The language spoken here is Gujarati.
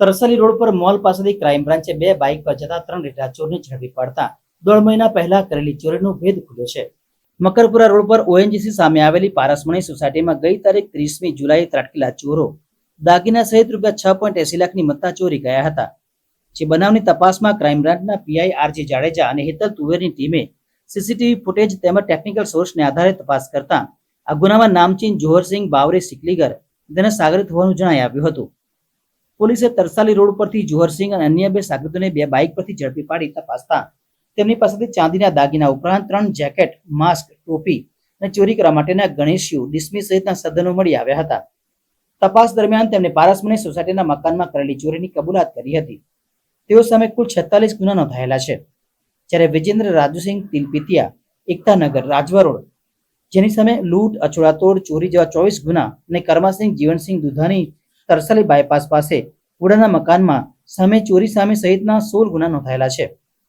તરસાલી રોડ પર મોલ પાસેથી ક્રાઇમ બ્રાન્ચે બે બાઇક પર જતા ત્રણ રેટા ચોરને ઝડપી પાડતા દોઢ મહિના પહેલા કરેલી ચોરીનો ભેદ ખુલ્યો છે. મકરપુરા રોડ પર ઓએનજીસી સામે આવેલી પારસમણી સોસાયટીમાં ગઈ તારીખ ત્રીસમી જુલાઈએ ત્રાટકેલા ચોરો દાગીના સહિત રૂપિયા છ પોઈન્ટ એસી લાખની મત્તા ચોરી ગયા હતા. જે બનાવની તપાસમાં ક્રાઇમ બ્રાન્ચના પીઆઈ આરજી જાડેજા અને હેતલ તુવેરની ટીમે સીસીટીવી ફૂટેજ તેમજ ટેકનિકલ સોર્સને આધારે તપાસ કરતા આ ગુનામાં નામચીન જોહરસિંહ બાવરી સિકલીગર તેને સાગરિત હોવાનું જણાઈ આવ્યું હતું. પોલીસે તરસાલી રોડ પરથી જોહરસિંહ અને અન્ય બે સાગરીતોને બે બાઇક પરથી ઝડપી પાડી તપાસતા તેમની પાસેથી ચાંદીના દાગીના ઉપરાંત ત્રણ જેકેટ, માસ્ક, ટોપી અને ચોરી કરવા માટેના ગણેશિયું, ડિસ્મી સહિતના સાધનો મળી આવ્યા હતા. તપાસ દરમિયાન તેમણે પારસમણી સોસાયટીના મકાનમાં કરેલી ચોરીની કબૂલાત કરી હતી. તેઓ સામે કુલ છેતાલીસ ગુના નોંધાયેલા છે. જ્યારે વિજેન્દ્ર રાજુસિંહ તિલપિતિયા એકતાનગર રાજવા રોડ જેની સામે લૂંટ, અછોડાતોડ, ચોરી જેવા ચોવીસ ગુના અને કર્માસિંહ, જીવનસિંહ દુધાની તરસાલી બાયપાસ પાસે ઉડાના મકાનમાં સામે ચોરી સામે સહિતના સોળ ગુના નોંધાયેલા છે.